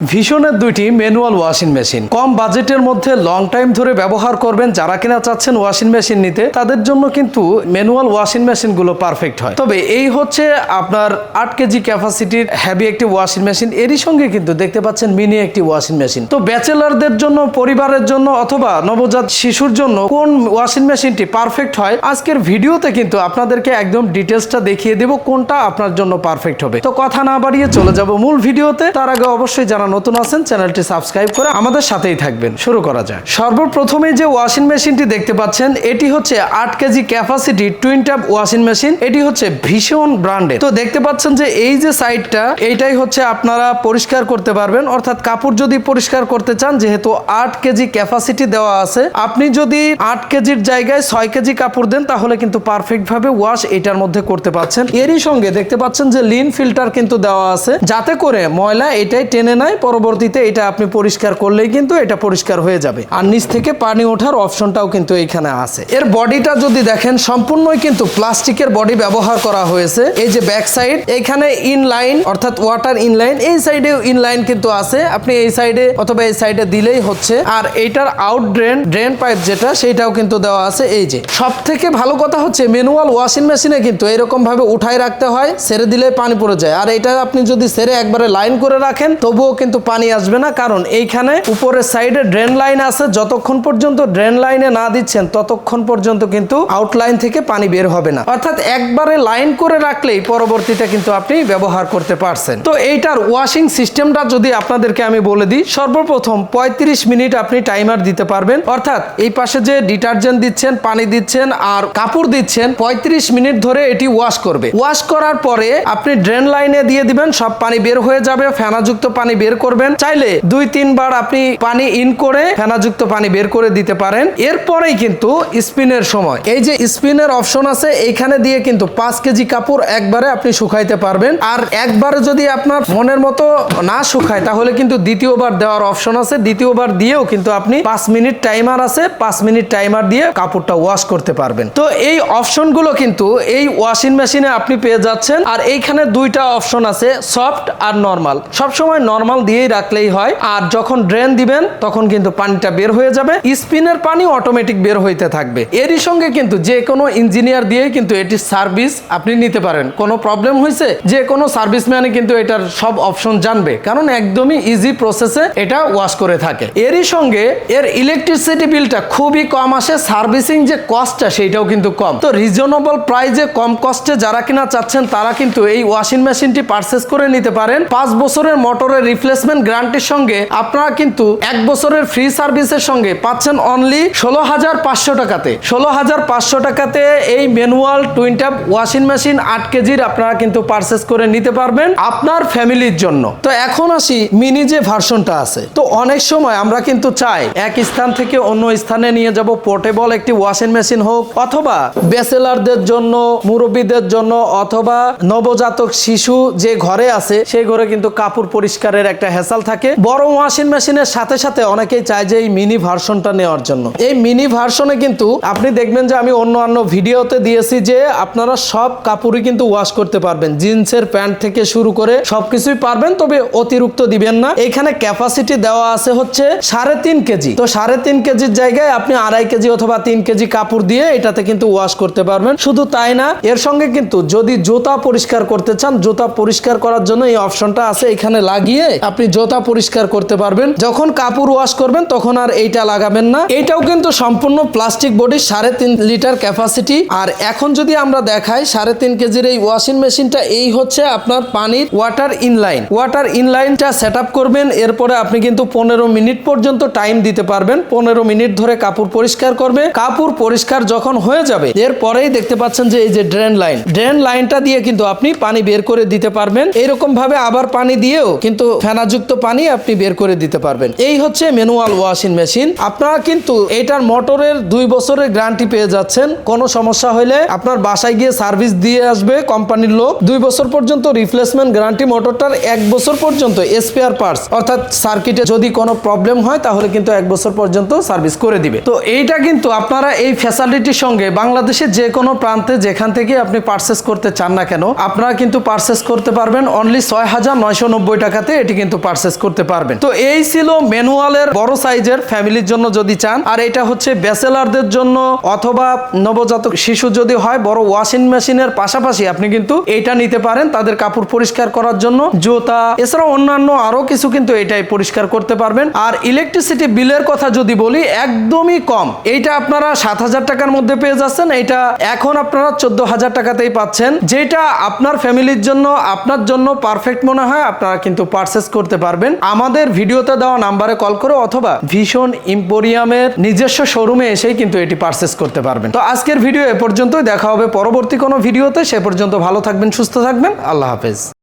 ভীষণের দুইটি manual washing machine. কম বাজেটের মধ্যে লং টাইম ধরে ব্যবহার করবেন যারা কিনা চাচ্ছেন ওয়াশিং মেশিন নিতে, তাদের জন্য কিন্তু ম্যানুয়াল ওয়াশিং মেশিনগুলো পারফেক্ট হয়। তবে এই হচ্ছে আপনার আট কেজি ক্যাপাসিটির হ্যাভি একটি ওয়াশিং মেশিন। এরই সঙ্গে কিন্তু দেখতে পাচ্ছেন মিনি একটি ওয়াশিং মেশিন। তো ব্যাচেলারদের জন্য, পরিবারের জন্য অথবা নবজাত শিশুর জন্য কোন ওয়াশিং মেশিনটি পারফেক্ট হয়, আজকের ভিডিওতে কিন্তু আপনাদেরকে একদম ডিটেলসটা দেখিয়ে দেব কোনটা আপনার জন্য পারফেক্ট হবে। তো কথা না বাড়িয়ে চলে যাব মূল ভিডিওতে। তার আগে অবশ্যই যারা নতুন আছেন, চ্যানেলটি সাবস্ক্রাইব করে আমাদের সাথেই থাকবেন। শুরু করা যায় সর্বপ্রথমে যে ওয়াশিং মেশিনটি দেখতে পাচ্ছেন, এটি হচ্ছে আট KG capacity twin tap washing machine. এটি হচ্ছে ভীষণ ব্র্যান্ডের। তো দেখতে পাচ্ছেন যে এই যে সাইডটা, এইটাই হচ্ছে আপনারা পরিষ্কার করতে পারবেন। অর্থাৎ কাপড় যদি পরিষ্কার করতে চান, যেহেতু আট কেজি ক্যাপাসিটি দেওয়া আছে, আপনি যদি আট কেজির জায়গায় ছয় কেজি কাপড় দেন, তাহলে কিন্তু পারফেক্ট ভাবে ওয়াশ এটার মধ্যে করতে পারছেন। এরই সঙ্গে দেখতে পাচ্ছেন যে লিন ফিল্টার কিন্তু দেওয়া আছে। যাতে করে ময়লা এটাই টেনে নেয় পরবর্তীতে এটা আপনি পরিষ্কার করলেই কিন্তু এটা পরিষ্কার হয়ে যাবে। আর নিচ থেকে পানি ওঠার অপশনটাও কিন্তু এখানে আছে। এর বডিটা যদি দেখেন, সম্পূর্ণই কিন্তু প্লাস্টিকের বডি ব্যবহার করা হয়েছে। এই যে ব্যাক সাইড এখানে ইন লাইন অর্থাৎ ওয়াটার ইন লাইন এই সাইডে ইন লাইন কিন্তু আছে। আপনি এই সাইডে অথবা এই সাইডে দিলেই হচ্ছে। আর এইটার আউট ড্রেন ড্রেন পাইপ যেটা সেটাও কিন্তু দেওয়া আছে। এই যে সব থেকে ভালো কথা হচ্ছে ম্যানুয়াল ওয়াশিং মেশিনে কিন্তু এরকম ভাবে উঠাই রাখতে হয় ছেড়ে দিলে পানি পড়ে যায়। আর এটা আপনি যদি ছেড়ে একবারে লাইন করে রাখেন, তবুও কিন্তু পানি আসবে না, কারণ এইখানে উপরের সাইডে ড্রেন লাইন আছে। যতক্ষণ পর্যন্ত ড্রেন লাইনে না দিচ্ছেন, ততক্ষণ পর্যন্ত কিন্তু আউটলাইন থেকে পানি বের হবে না। অর্থাৎ একবারে লাইন করে রাখলেই পরবর্তীতে কিন্তু আপনি ব্যবহার করতে পারছেন। তো এইটার ওয়াশিং সিস্টেমটা যদি আপনাদেরকে আমি বলে দিই, সর্বপ্রথম ৩৫ মিনিট আপনি টাইমার দিতে পারবেন। অর্থাৎ এই পাশে যে ডিটারজেন্ট দিচ্ছেন, পানি দিচ্ছেন আর কাপড় দিচ্ছেন ৩৫ মিনিট ধরে এটি ওয়াশ করবে। ওয়াশ করার পরে আপনি ড্রেন লাইনে দিয়ে দিবেন, সব পানি বের হয়ে যাবে, ফেনাযুক্ত পানি বের করবেন। চাইলে দুই, তিনবার আপনি পানি ইন করে ফেনাযুক্ত পানি বের করে দিতে পারেন। এরপরেই কিন্তু স্পিনের সময়। এই যে স্পিনের অপশন আছে, এইখানে দিয়ে কিন্তু পাঁচ কেজি কাপড় একবারে আপনি শুকাইতে পারবেন। আর একবারে যদি আপনার মনের মতো না শুকায়, তাহলে কিন্তু দ্বিতীয়বার দেওয়ার অপশন আছে। দ্বিতীয়বার দিয়েও কিন্তু আপনি পাঁচ মিনিট টাইমার আছে। পাঁচ মিনিট টাইমার দিয়ে কাপড়টা ওয়াশ করতে পারবেন। তো এই অপশনগুলো কিন্তু এই ওয়াশিং মেশিনে আপনি পেয়ে যাচ্ছেন। আর এইখানে দুইটা অপশন আছে সফট আর নর্মাল সবসময় নর্মাল দিয়েই রাখলেই হয়। আর যখন ড্রেন দিবেন, তখন কিন্তু পানিটা বের হয়ে যাবে। স্পিনের পানি অটোমেটিক বের হইতে থাকবে। এরই সঙ্গে কিন্তু যে কোনো ইঞ্জিনিয়ার দিয়ে কিন্তু এটির সার্ভিস আপনি নিতে পারেন। কোনো প্রবলেম হয়েছে যে কোনো সার্ভিসম্যানে কিন্তু এটার সব অপশন জানবে। কারণ একদমই ইজি প্রসেসে এটা ওয়াশ করে থাকে। এরই সঙ্গে এর ইলেকট্রিসিটি বিলটা খুবই কম আসে। সার্ভিসিং যে কস্টটা সেইটাও কিন্তু কম। তো রিজনেবল প্রাইজে কম কস্টে যারা কিনা চাচ্ছেন, তারা কিন্তু এই ওয়াশিং মেশিনটি পারচেস করে নিতে পারেন। পাঁচ বছরের মোটরের রিপ্লেসমেন্ট গ্যারান্টির সঙ্গে আপনারা কিন্তু এক বছরের ফ্রি সার্ভিসের সঙ্গে পাচ্ছেন অনলি ষোলো হাজার পাঁচশো টাকাতে। ষোলো হাজার পাঁচশো টাকাতে এই manual twin tap washing machine আট কেজির আপনারা কিন্তু পারচেস করে নিতে পারবেন আপনার ফ্যামিলির জন্য। তো এখন আসি মিনি যে ভার্সনটা আছে। তো অনেক সময় আমরা কিন্তু চাই এক স্থান থেকে অন্য স্থানে নিয়ে যাব পোর্টেবল একটি ওয়াশিং মেশিন হোক, অথবা ব্যাচেলারদের জন্য, মুরব্বীদের জন্য, অথবা নবজাতক শিশু যে ঘরে আছে, সেই ঘরে কিন্তু কাপড় পরিষ্কারের একটা হেসাল থাকে। বড় ওয়াশিং মেশিনের সাথে সাথে অনেকেই চায় যে এই মিনি ভার্সনটা নেওয়ার জন্য। এই মিনি ভার্সনে কিন্তু আপনি দেখবেন যে আমি অন্য অন্য ভিডিওতে দিয়েছি যে আপনারা সব কাপড়ই কিন্তু ওয়াশ করতে পারবেন। জিন্সের প্যান্ট থেকে শুরু করে সবকিছুই পারবেন, তবে অতিরিক্ত দিবেন না। এখানে ক্যাপাসিটি দেওয়া আছে হচ্ছে সাড়ে তিন কেজি। তো সাড়ে তিন কেজির জায়গায় আপনি আড়াই কেজি অথবা তিন কেজি কাপড় দিয়ে এটাতে কিন্তু ওয়াশ করতে পারবেন। শুধু তাই না, এর সঙ্গে কিন্তু যদি জুতা পরিষ্কার করতে চান, জুতা পরিষ্কার করার জন্য এই অপশনটা আছে। এখানে লাগিয়ে আপনি জুতা পরিষ্কার করতে পারবেন। যখন কাপড় ওয়াশ করবেন, তখন আর এইটা লাগাবেন না। এটাও কিন্তু সম্পূর্ণ প্লাস্টিক বডি সাড়ে তিন লিটার ক্যাপাসিটি আর এখন যদি আমরা দেখাই, সাড়ে তিন কেজির এই ওয়াশিং মেশিনটা এই হচ্ছে আপনার পানির ওয়াটার ইনলাইন ওয়াটার ইনলাইনটা সেট করবেন, এরপরে আপনি কিন্তু পনেরো মিনিট পর্যন্ত টাইম দিতে পারবেন। পনেরো মিনিট ধরে কাপড় পরিষ্কার করবে। কাপড় পরিষ্কার যখন হয়ে যাবে, এরপরেই দেখতে পাচ্ছেন যে এই যে ড্রেন লাইন ড্রেন লাইনটা দিয়ে কিন্তু আপনি পানি বের করে দিতে পারবেন। এরকম ভাবে আবার পানি দিয়েও কিন্তু ফেনাযুক্ত পানি আপনি বের করে দিতে পারবেন। এই হচ্ছে ম্যানুয়াল ওয়াশিং মেশিন। আপনারা কিন্তু এটার মোটরের দুই বছরের গ্যারান্টি পেয়ে যাচ্ছেন। কোনো সমস্যা হলে আপনার বাসায় গিয়ে সার্ভিস দিয়ে আসবে কোম্পানির লোক। দুই বছর পর্যন্ত রিপ্লেসমেন্ট গ্যারান্টি মোটরটার এক বছর পর্যন্ত স্পেয়ার পার্টস অর্থাৎ সার্কিটে যদি কোনো প্রবলেম হয়, তাহলে কিন্তু এক বছর পর্যন্ত সার্ভিস করে দিবে। তো এইটা কিন্তু আপনারা এই ফ্যাসিলিটির সঙ্গে বাংলাদেশের যে কোনো প্রান্তে যেখান থেকে আপনি পার্সেস করতে চান না কেন, আপনারা কিন্তু পার্সেস করতে পারবেন অনলি ছয় হাজার নয়শো নব্বই টাকাতে। এটি কিন্তু কিন্তু পারচেস করতে পারবেন। তো এই ছিল ম্যানুয়ালের বড় সাইজের ফ্যামিলির জন্য যদি চান, আর এটা হচ্ছে ব্যাচেলারদের জন্য অথবা নবজাতক শিশু যদি হয়, বড় ওয়াশিং মেশিনের পাশাপাশি আপনি কিন্তু এটা নিতে পারেন তাদের কাপড় পরিষ্কার করার জন্য। জুতা এছাড়া অন্যান্য আরও কিছু কিন্তু এটাই পরিষ্কার করতে পারবেন। আর ইলেকট্রিসিটি বিলের কথা যদি বলি, একদমই কম। এইটা আপনারা সাত হাজার টাকার মধ্যে পেয়ে যাচ্ছেন। এটা এখন আপনারা চোদ্দ হাজার টাকাতেই পাচ্ছেন। যেটা আপনার ফ্যামিলির জন্য, আপনার জন্য পারফেক্ট মনে হয়, আপনারা কিন্তু পারচেস করতে পারবেন। আমাদের ভিডিওতে দেওয়া নাম্বারে কল করে অথবা ভীষণ ইম্পোরিয়ামের নিজস্ব শোরুমে এসেই কিন্তু এটি পারচেস করতে পারবেন। তো আজকের ভিডিও এ পর্যন্তই। দেখা হবে পরবর্তী কোনো ভিডিওতে। সে পর্যন্ত ভালো থাকবেন, সুস্থ থাকবেন। আল্লাহ হাফেজ।